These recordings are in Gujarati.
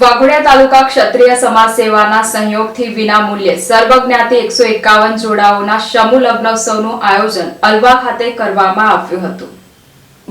વાઘોડિયા તાલુકા ક્ષત્રિય સમાજ સેવાના સહયોગથી વિના મૂલ્યે સર્વજ્ઞાતિ એકસો એકાવન જોડાઓના સમૂહ લગ્નોત્સવનું આયોજન અલવા ખાતે કરવામાં આવ્યું હતું.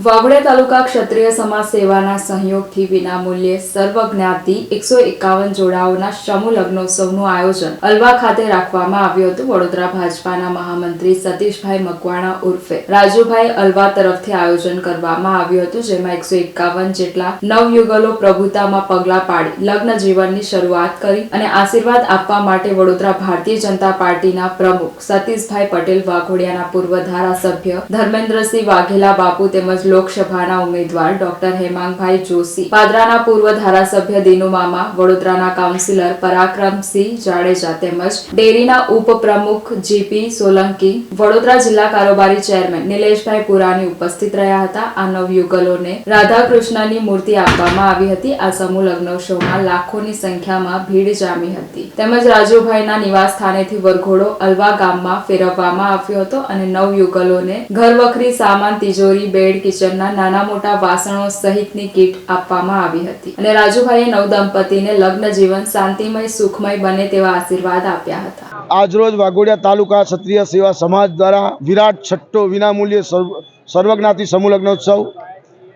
વાઘોડિયા તાલુકા ક્ષત્રિય સમાજ સેવાના સહયોગથી વિનામૂલ્યે સર્વજ્ઞાતિ એકસો એકાવન જોડાઓના સમૂહ લગ્નોત્સવનું આયોજન અલવા ખાતે રાખવામાં આવ્યું હતું. વડોદરા ભાજપાના મહામંત્રી સતીશભાઈ મકવાણા ઉર્ફે રાજુભાઈ અલવા તરફથી આયોજન કરવામાં આવ્યું હતું, જેમાં એકસો એકાવન જેટલા નવયુગલો પ્રભુતામાં પગલા પાડી લગ્ન જીવનની શરૂઆત કરી અને આશીર્વાદ આપવા માટે વડોદરા ભારતીય જનતા પાર્ટીના પ્રમુખ સતીશભાઈ પટેલ વાઘોડિયાના પૂર્વ ધારાસભ્ય ધર્મેન્દ્રસિંહ વાઘેલા બાપુ તેમજ લોકસભાના ઉમેદવાર ડોક્ટર હેમાંગભાઈ જોશી, પાદરાના પૂર્વ ધારાસભ્ય દિનુ મામા, વડોદરાના કાઉન્સિલર પરાક્રમસિંહ જાડેજા તેમજ ડેરીના ઉપપ્રમુખ જીપી સોલંકી, વડોદરા જિલ્લા કારોબારી ચેરમેન નિલેશભાઈ પુરાણી ઉપસ્થિત રહ્યા હતા. આ નવયુગલોને રાધાકૃષ્ણની મૂર્તિ આપવામાં આવી હતી. આ સમૂહ લગ્નોત્સવમાં લાખોની સંખ્યામાં ભીડ જામી હતી. તેમજ રાજુભાઈના નિવાસ સ્થાનેથી વરઘોડો અલવા ગામમાં ફેરવવામાં આવ્યો હતો અને નવયુગલોને ઘરવખરી સામાન, તિજોરી, બેડ કિચનના નાના મોટા વાસણો સહિતની કીટ આપવામાં આવી હતી. અને રાજુભાઈએ નવદંપતીને લગ્ન જીવન શાંતિમય, સુખમય બને તેવા આશીર્વાદ આપ્યા હતા. આજરોજ વાઘોડિયા તાલુકા ક્ષત્રિય સેવા સમાજ દ્વારા વિરાટ છઠ્ઠો વિનામૂલ્યે સર્વ, સર્વજ્ઞાતિ સમૂહ લગ્નોત્સવ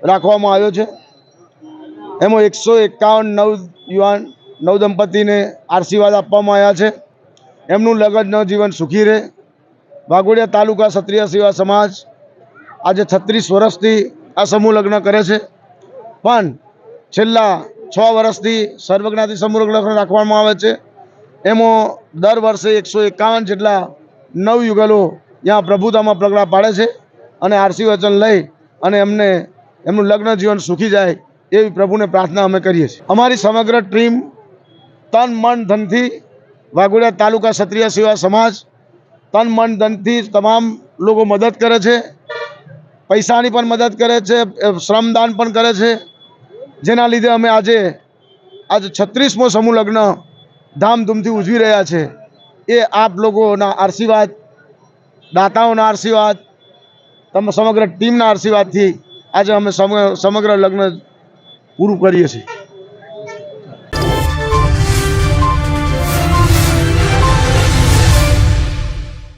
રાખવામાં આવ્યો છે. એમાં એકસો એકાવન નવ યુવાન નવ દંપતીને આશીર્વાદ આપવામાં આવ્યા છે. એમનું લગ્ન જીવન સુખી રહે. વાઘોડિયા તાલુકા ક્ષત્રિય સેવા સમાજ આજે છત્રીસ વર્ષથી આ સમૂહ લગ્ન કરે છે. પણ છેલ્લા છ વર્ષથી સર્વજ્ઞાતિ સમૂહ લગ્ન રાખવામાં આવે છે. એમાં દર વર્ષે એકસો એકાવન જેટલા નવયુગલો ત્યાં પ્રભુતામાં પગલાં પાડે છે અને આરસી વચન લઈ અને એમને એમનું લગ્ન જીવન સુખી જાય એવી પ્રભુને પ્રાર્થના અમે કરીએ છીએ. અમારી સમગ્ર ટીમ તન, મન, ધનથી વાઘોડિયા તાલુકા ક્ષત્રિય સેવા સમાજ તન, મન, ધનથી તમામ લોકો મદદ કરે છે. પૈસાની પણ મદદ કરે છે શ્રમદાન પણ કરે છે. જેના લીધે અમે આજે આજે છત્રીસમો સમૂહ લગ્ન ધામધૂમથી ઉજવી રહ્યા છે. એ આપ લોકોના આશીર્વાદ, દાતાઓના આશીર્વાદ, તમે સમગ્ર ટીમના આશીર્વાદથી આજે અમે સમ- સમગ્ર લગ્ન પૂરું કરીએ છીએ.